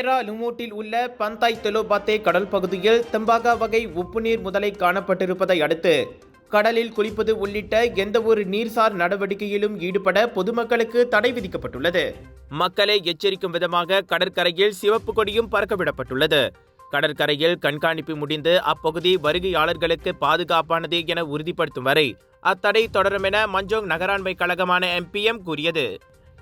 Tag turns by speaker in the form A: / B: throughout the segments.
A: பேரா லுமூட்டில் உள்ள பந்தாய் தெலோபாத்தே கடல் பகுதியில் தெம்பாகா வகை உப்புநீர் முதலை காணப்பட்டிருப்பதை அடுத்து கடலில் குளிப்பது உள்ளிட்ட எந்த ஒரு நீர்சார் நடவடிக்கையிலும் ஈடுபட பொதுமக்களுக்கு தடை விதிக்கப்பட்டுள்ளது. மக்களை எச்சரிக்கும் விதமாக கடற்கரையில் சிவப்பு கொடியும் பறக்கவிடப்பட்டுள்ளது. கடற்கரையில் கண்காணிப்பு முடிந்து அப்பகுதி வருகையாளர்களுக்கு பாதுகாப்பானது என உறுதிப்படுத்தும் வரை அத்தடை தொடரும் என மஞ்சோங் நகராண்மை கழகமான எம்பிஎம் கூறியது.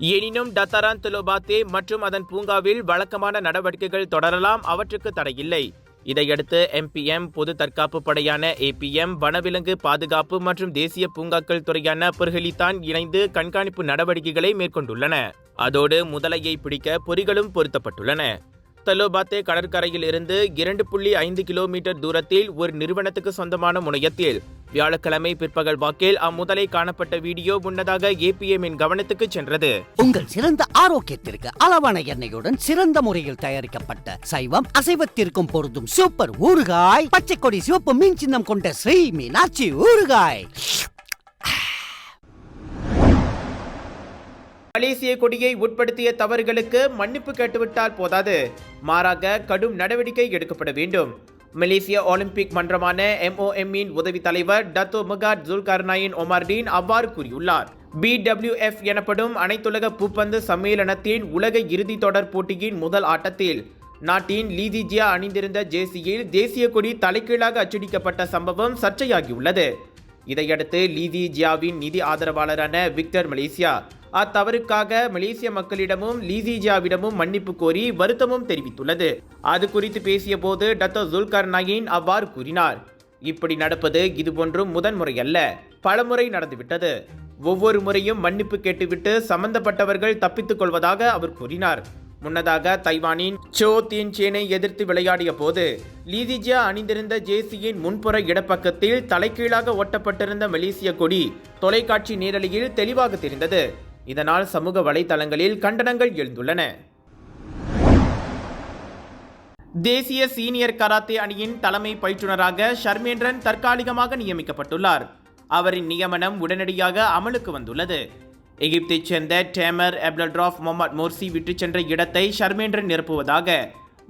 A: எனினும் டத்தாரான் துலோபாத்தே மற்றும் அதன் பூங்காவில் வழக்கமான நடவடிக்கைகள் தொடரலாம் அவற்றுக்கு தடையில்லை. இதையடுத்து எம்பிஎம் பொது தற்காப்பு படையான ஏபிஎம் வனவிலங்கு பாதுகாப்பு மற்றும் தேசிய பூங்காக்கள் துறையான புர்ஹலித்தான் இணைந்து கண்காணிப்பு நடவடிக்கைகளை மேற்கொண்டுள்ளன. அதோடு முதலையை பிடிக்க பொறிகளும் பொருத்தப்பட்டுள்ளன. தலோபாத்தே கடற்கரையில் இருந்து இரண்டு புள்ளி ஐந்து கிலோமீட்டர் தூரத்தில் ஒரு நிறுவனத்துக்கு சொந்தமான முனையத்தில் வியாழக்கிழமை பிற்பகல் வாக்கில் அம்முதலை காணப்பட்ட வீடியோ முன்னதாக ஏபிஎம்மின் கவனத்துக்கு சென்றது.
B: உங்கள் சிறந்த ஆரோக்கியத்திற்கு அளவான எண்ணெயுடன் சிறந்த முறையில் தயாரிக்கப்பட்ட சைவம் அசைவத்திற்கும் பொருந்தும் சூப்பர் ஊறுகாய் பச்சை கொடி சிவப்பு மீன் சின்னம் கொண்ட ஸ்ரீ மீனாட்சி ஊறுகாய்.
A: மலேசிய கொடியை உட்படுத்திய தவறுகளுக்கு மன்னிப்பு கேட்டுவிட்டால் போதாது. மாறாக கடும் நடவடிக்கை எடுக்கப்பட வேண்டும். மலேசிய ஒலிம்பிக் மன்றமான எம்ஓஎம்மின் உதவி தலைவர் டத்தோ முகாட் ஜுல்கர்னாயின் ஒமார்டீன் அவ்வாறு கூறியுள்ளார். பிடபிள்யூஎஃப் எனப்படும் அனைத்துலக பூப்பந்து சம்மேளனத்தின் உலக இறுதித் தொடர் போட்டியின் முதல் ஆட்டத்தில் நாட்டின் லீதிஜியா அணிந்திருந்த ஜேசியில் தேசிய கொடி தலைகீழாக அச்சடிக்கப்பட்ட சம்பவம் சர்ச்சையாகியுள்ளது. இதையடுத்து லீதிஜியாவின் நிதி ஆதரவாளரான விக்டர் மலேசியா அத்தவறுக்காக மலேசிய மக்களிடமும் லீசிஜாவிடமும் மன்னிப்பு கோரி வருத்தமும் தெரிவித்துள்ளது. அது குறித்து பேசிய போது டத்தோ ஜுல்கர் நயீன் அவ்வாறு கூறினார். இப்படி நடப்பது இதுபோன்றும் முதன்முறை அல்ல பலமுறை நடந்துவிட்டது. ஒவ்வொரு முறையும் மன்னிப்பு கேட்டுவிட்டு சம்பந்தப்பட்டவர்கள் தப்பித்துக் கொள்வதாக அவர் கூறினார். முன்னதாக தைவானின் சோ தீன் சேனை எதிர்த்து விளையாடிய போது லீதிஜியா அணிந்திருந்த ஜேசியின் முன்புற இடப்பக்கத்தில் தலைகீழாக ஒட்டப்பட்டிருந்த மலேசிய கொடி தொலைக்காட்சி நேரலையில் தெளிவாக தெரிந்தது. இதனால் சமூக வலைதளங்களில் கண்டனங்கள் எழுந்துள்ளன. தேசிய சீனியர் கராத்தே அணியின் தலைமை பயிற்றுனராக ஷர்மேந்திரன் தற்காலிகமாக நியமிக்கப்பட்டுள்ளார். அவரின் நியமனம் உடனடியாக அமலுக்கு வந்துள்ளது. எகிப்தைச் சேர்ந்த டேமர் எப்லட்ராஃப் முகமது மோர்சி விட்டுச் சென்ற இடத்தை ஷர்மேந்திரன் நிரப்புவதாக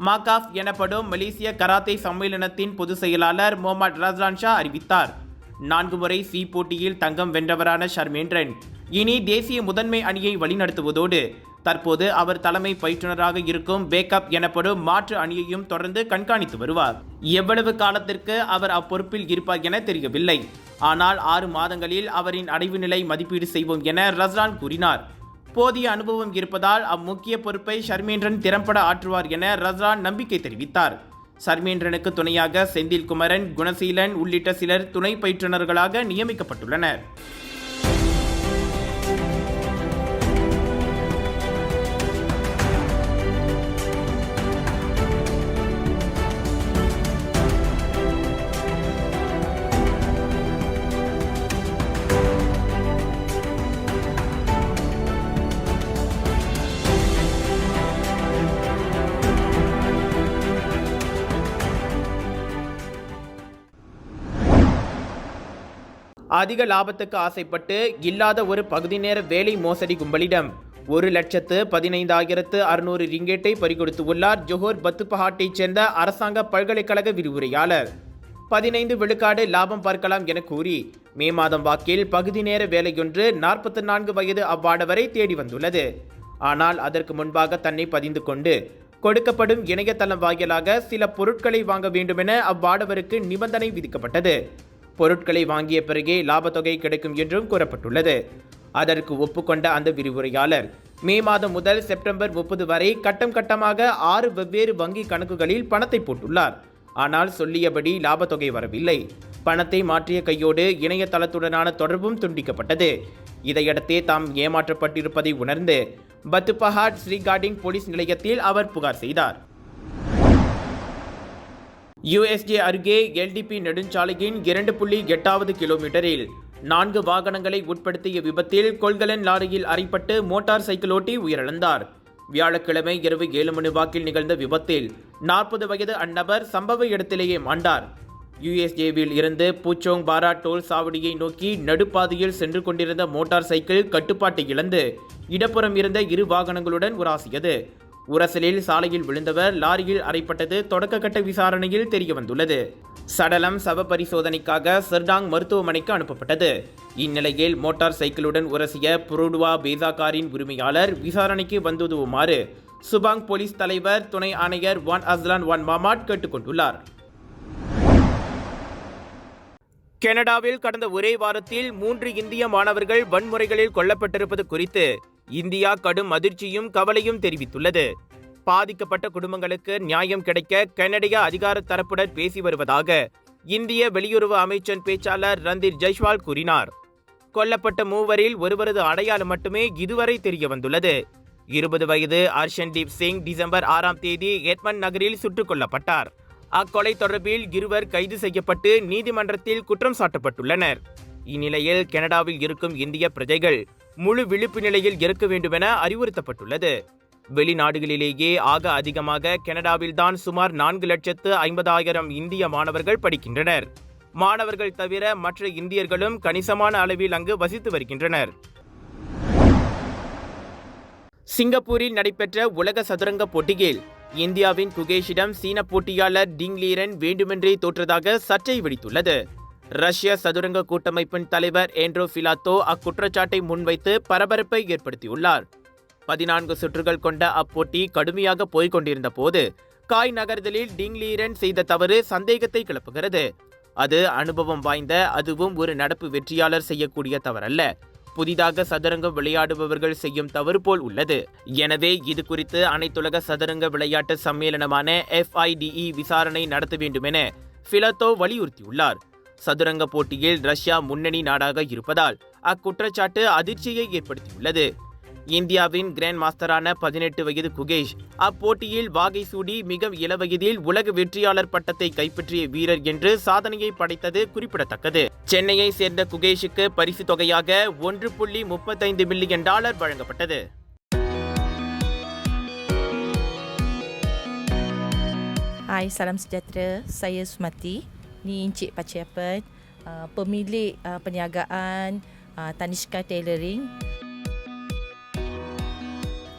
A: மாகாஃப் எனப்படும் மலேசிய கராத்தே சம்மேளனத்தின் பொதுச் செயலாளர் முகமது ரஸ்லான் ஷா அறிவித்தார். நான்கு முறை சி போட்டியில் தங்கம் வென்றவரான ஷர்மேந்திரன் இனி தேசிய முதன்மை அணியை வழிநடத்துவதோடு தற்போது அவர் தலைமை பயிற்றுனராக இருக்கும் பேக்கப் எனப்படும் மாற்று அணியையும் தொடர்ந்து கண்காணித்து வருவார். எவ்வளவு காலத்திற்கு அவர் அப்பொறுப்பில் இருப்பார் என தெரியவில்லை. ஆனால் ஆறு மாதங்களில் அவரின் அடைவு நிலை மதிப்பீடு செய்வோம் என ரஸ்லான் கூறினார். போதிய அனுபவம் இருப்பதால் அம்முக்கிய பொறுப்பை ஷர்மேந்திரன் திறம்பட ஆற்றுவார் என ரஸ்லான் நம்பிக்கை தெரிவித்தார். சர்மேந்திரனுக்கு துணையாக செந்தில் குமரன் குணசீலன் உள்ளிட்ட சிலர் துணை பயிற்றுனர்களாக நியமிக்கப்பட்டுள்ளனர். அதிக லாபத்துக்கு ஆசைப்பட்டு இல்லாத ஒரு பகுதி நேர வேலை மோசடி கும்பலிடம். ஒரு லட்சத்து பதினைந்தாயிரத்து அறுநூறு ரிங்கேட்டை பறிகொடுத்து உள்ளார் ஜொஹோர் பத்துப்பஹாட்டைச் சேர்ந்த அரசாங்க பல்கலைக்கழக விரிவுரையாளர். பதினைந்து விழுக்காடு லாபம் பார்க்கலாம் என கூறி மே மாதம் வாக்கில் பகுதி நேர வேலையொன்று நாற்பத்தி நான்கு வயது அவ்வாடவரை தேடி வந்துள்ளது. ஆனால் அதற்கு முன்பாக தன்னை பதிந்து கொண்டு கொடுக்கப்படும் இணையதளம் வாயிலாக சில பொருட்களை வாங்க வேண்டுமென அவ்வாடவருக்கு நிபந்தனை விதிக்கப்பட்டது. பொருட்களை வாங்கிய பிறகே லாபத்தொகை கிடைக்கும் என்றும் கூறப்பட்டுள்ளது. அதற்கு ஒப்புக்கொண்ட அந்த விரிவுரையாளர் மே மாதம் முதல் செப்டம்பர் முப்பது வரை கட்டம் கட்டமாக ஆறு வெவ்வேறு வங்கி கணக்குகளில் பணத்தை போட்டுள்ளார். ஆனால் சொல்லியபடி லாபத்தொகை வரவில்லை. பணத்தை மாற்றிய கையோடு இணையதளத்துடனான தொடர்பும் துண்டிக்கப்பட்டது. இதையடுத்தே தாம் ஏமாற்றப்பட்டிருப்பதை உணர்ந்து பத்துபஹாட் ஸ்ரீகார்டிங் போலீஸ் நிலையத்தில் அவர் புகார் செய்தார். யுஎஸ்ஏ அருகே எல்டிபி நெடுஞ்சாலையின் இரண்டு புள்ளி எட்டாவது கிலோமீட்டரில் நான்கு வாகனங்களை உட்படுத்திய விபத்தில் கொள்கலன் லாரியில் அறைப்பட்டு மோட்டார் சைக்கிளோட்டி உயிரிழந்தார். வியாழக்கிழமை இரவு ஏழு மணி வாக்கில் நிகழ்ந்த விபத்தில் நாற்பது வயது அந்நபர் சம்பவ இடத்திலேயே மாண்டார். யுஎஸ்ஜேவில் இருந்து பூச்சோங் பாரா டோல் சாவடியை நோக்கி நடுப்பாதையில் சென்று கொண்டிருந்த மோட்டார் சைக்கிள் கட்டுப்பாட்டை இழந்து இடப்புறம் இருந்த இரு வாகனங்களுடன் உராசியது. உரசலில் சாலையில் விழுந்தவர் லாரியில் அறைப்பட்டது தொடக்கக்கட்ட விசாரணையில் தெரியவந்துள்ளது. சடலம் சவ பரிசோதனைக்காக செர்டாங் மருத்துவமனைக்கு அனுப்பப்பட்டது. இந்நிலையில் மோட்டார் சைக்கிளுடன் உரசிய புரோடுவா பேசா காரின் உரிமையாளர் விசாரணைக்கு வந்துதுவுமாறு சுபாங் போலீஸ் தலைவர் துணை ஆணையர் வான் அஸ்லான் வான் மாமாட் கேட்டுக்கொண்டுள்ளார். கனடாவில் கடந்த ஒரே வாரத்தில் மூன்று இந்திய மாணவர்கள் வன்முறைகளில் கொல்லப்பட்டிருப்பது குறித்து இந்தியா கடும் அதிர்ச்சியும் கவலையும் தெரிவித்துள்ளது. பாதிக்கப்பட்ட குடும்பங்களுக்கு நியாயம் கிடைக்க கனடிய அதிகார தரப்புடன் பேசி வருவதாக இந்திய வெளியுறவு அமைச்சன் பேச்சாளர் ரந்தீர் ஜெய்ஸ்வால் கூறினார். கொல்லப்பட்ட மூவரில் ஒருவரது அடையாளம் மட்டுமே இதுவரை தெரிய வந்துள்ளது இருபது வயது அர்ஷன்தீப் சிங் டிசம்பர் ஆறாம் தேதி எட்மன் நகரில் சுட்டுக் கொல்லப்பட்டார். அக்கொலை தொடர்பில் இருவர் கைது செய்யப்பட்டு நீதிமன்றத்தில் குற்றம் சாட்டப்பட்டுள்ளனர். இந்நிலையில் கனடாவில் இருக்கும் இந்திய பிரஜைகள் முழு விழிப்பு நிலையில் இருக்க வேண்டுமென அறிவுறுத்தப்பட்டுள்ளது. வெளிநாடுகளிலேயே ஆக அதிகமாக கனடாவில்தான் சுமார் நான்கு லட்சத்து ஐம்பதாயிரம் இந்திய மாணவர்கள் படிக்கின்றனர். மாணவர்கள் தவிர மற்ற இந்தியர்களும் கணிசமான அளவில் அங்கு வசித்து வருகின்றனர். சிங்கப்பூரில் நடைபெற்ற உலக சதுரங்க போட்டியில் இந்தியாவின் குகேஷிடம் சீன போட்டியாளர் டிங் லீரன் வேண்டுமென்றே தோற்றதாக சர்ச்சை வெடித்துள்ளது. ரஷ்ய சதுரங்க கூட்டமைப்பின் தலைவர் ஏண்ட்ரோ பிலாத்தோ அக்குற்றச்சாட்டை முன்வைத்து பரபரப்பை ஏற்படுத்தியுள்ளார். பதினான்கு சுற்றுகள் கொண்ட அப்போட்டி கடுமையாக போய்கொண்டிருந்த போது காய் நகர்தலில் டிங்லீரன் செய்த தவறு சந்தேகத்தை கிளப்புகிறது. அது அனுபவம் வாய்ந்த அதுவும் ஒரு நடப்பு வெற்றியாளர் செய்யக்கூடிய தவறல்ல. புதிதாக சதுரங்கம் விளையாடுபவர்கள் செய்யும் தவறு போல் உள்ளது. எனவே இது குறித்து அனைத்துலக சதுரங்க விளையாட்டு சம்மேளனமான எஃப்ஐடிஇ விசாரணை நடத்த வேண்டுமென பிலத்தோ வலியுறுத்தியுள்ளார். சதுரங்க போட்டியில் ரஷ்யா முன்னணி நாடாக இருப்பதால் அக்குற்றச்சாட்டு அதிர்ச்சியை ஏற்படுத்தியுள்ளது இந்தியாவின் கிராண்ட் மாஸ்டரான பதினெட்டு வயது குகேஷ் அப்போட்டியில் வாகை சூடி மிக இள வயதில் உலக வெற்றியாளர் பட்டத்தை கைப்பற்றிய வீரர் என்று சாதனையை படைத்தது குறிப்பிடத்தக்கது சென்னையை சேர்ந்த குகேஷுக்கு பரிசு தொகையாக ஒன்று புள்ளி முப்பத்தைந்து மில்லியன் டாலர் வழங்கப்பட்டது
C: Hai, salam sejahtera. Saya Sumati. Ni Encik Paciapan, uh, pemilik uh, perniagaan uh, Tanishka Tailoring.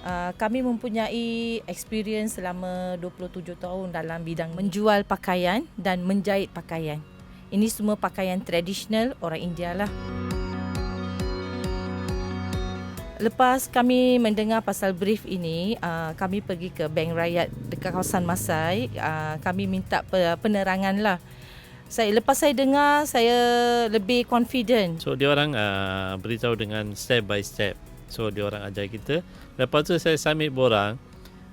C: Uh, kami mempunyai experience selama 27 tahun dalam bidang menjual pakaian dan menjahit pakaian. Ini semua pakaian tradisional orang India lah. Lepas kami mendengar pasal brief ini, uh, kami pergi ke Bank Rakyat dekat kawasan Masai. Uh, kami minta pe- penerangan lah. Saya lepas saya dengar, saya lebih confident.
D: So dia orang uh, beritahu dengan step by step. So dia orang ajar kita. Lepas tu saya submit borang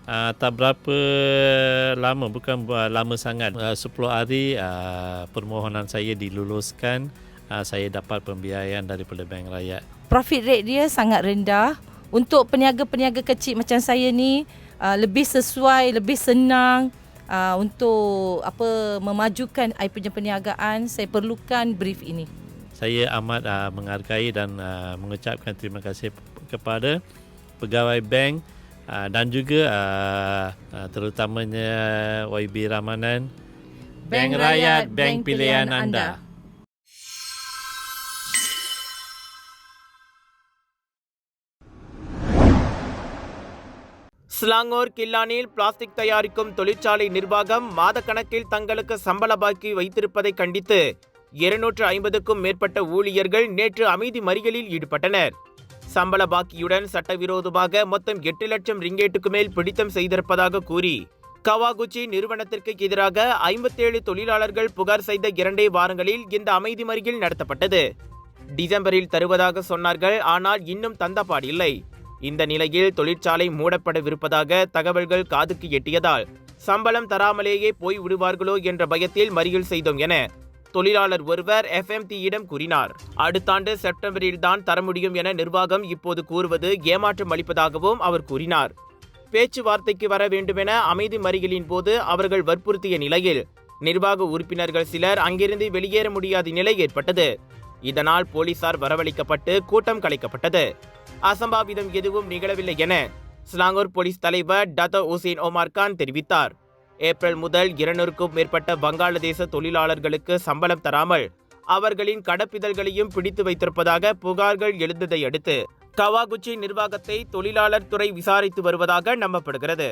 D: uh, tak berapa lama bukan uh, lama sangat. Uh, 10 hari uh, permohonan saya diluluskan. Uh, saya dapat pembiayaan daripada Bank Rakyat.
C: Profit rate dia sangat rendah. Untuk peniaga-peniaga kecil macam saya ni, uh, lebih sesuai, lebih senang uh, untuk apa memajukan I punya perniagaan. Saya perlukan brief ini.
D: Saya amat uh, menghargai dan uh, mengucapkan terima kasih kepada pegawai bank uh, dan juga uh, uh, terutamanya YB Ramanan Bank Rakyat, bank pilihan anda.
A: Selangor கில்லானில் plastic தயாரிக்கும் தொழிற்சாலை நிர்வாகம் மாதக்கணக்கில் தங்களுக்கு சம்பள பாக்கி வைத்திருப்பதை கண்டித்து இருநூற்று ஐம்பதுக்கும் மேற்பட்ட ஊழியர்கள் நேற்று அமைதி மறியலில் ஈடுபட்டனர். சம்பள பாக்கியுடன் சட்டவிரோதமாக மொத்தம் எட்டு லட்சம் ரிங்கேட்டுக்கு மேல் பிடித்தம் செய்திருப்பதாக கூறி கவாகுச்சி நிறுவனத்திற்கு எதிராக ஐம்பத்தேழு தொழிலாளர்கள் புகார் செய்த இரண்டே வாரங்களில் இந்த அமைதி மறியல் நடத்தப்பட்டது. டிசம்பரில் தருவதாக சொன்னார்கள் ஆனால் இன்னும் தந்தபாடில்லை இந்த நிலையில் தொழிற்சாலை மூடப்படவிருப்பதாக தகவல்கள் காதுக்கு எட்டியதால் சம்பளம் தராமலேயே போய் விடுவார்களோ என்ற பயத்தில் மறியல் செய்தோம் என தொழிலாளர் ஒருவர் எஃப்எம்டியிடம் கூறினார். அடுத்த ஆண்டு செப்டம்பரில் தான் தர முடியும் என நிர்வாகம் இப்போது கூறுவது ஏமாற்றம் அளிப்பதாகவும் அவர் கூறினார். பேச்சுவார்த்தைக்கு வர வேண்டுமென அமைதி மறியலின் போது அவர்கள் வற்புறுத்திய நிலையில் நிர்வாக உறுப்பினர்கள் சிலர் அங்கிருந்து வெளியேற முடியாத நிலை ஏற்பட்டது. இதனால் போலீசார் வரவழைக்கப்பட்டு கூட்டம் கலைக்கப்பட்டது. அசம்பாவிதம் எதுவும் நிகழவில்லை என ஸ்லாங்கூர் போலீஸ் தலைவர் டத்தோ உசேன் ஒமார் கான் தெரிவித்தார். ஏப்ரல் முதல் இருநூறுக்கும் மேற்பட்ட வங்காளதேச தொழிலாளர்களுக்கு சம்பளம் தராமல் அவர்களின் கடப்பிதழ்களையும் பிடித்து வைத்திருப்பதாக புகார்கள் எழுந்ததை அடுத்து கவாகுச்சி நிர்வாகத்தை தொழிலாளர் துறை விசாரித்து வருவதாக நம்பப்படுகிறது.